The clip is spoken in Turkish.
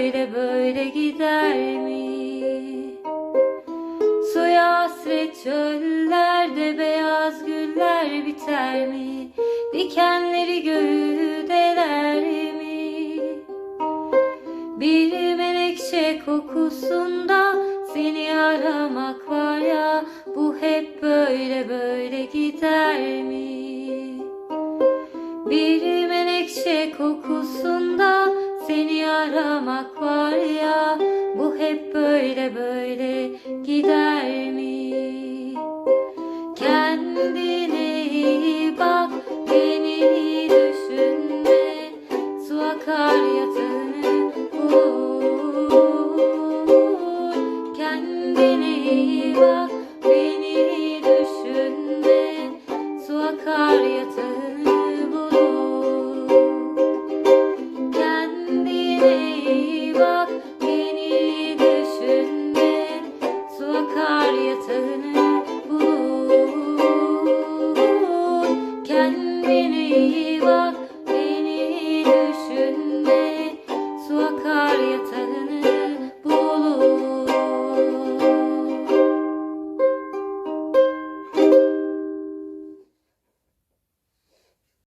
böyle gider mi? Suya hasret çöllerde beyaz güller biter mi? Dikenleri göğü deler mi? Bir menekşe kokusunda seni aramak var ya Bu hep böyle böyle gider mi? Bir menekşe kokusunda seni aramak var ya bu hep böyle böyle gider mi? Kendine iyi bak beni düşünme su akar yatağını vur. Kendine iyi bak beni düşünme su akar yatağını 愛は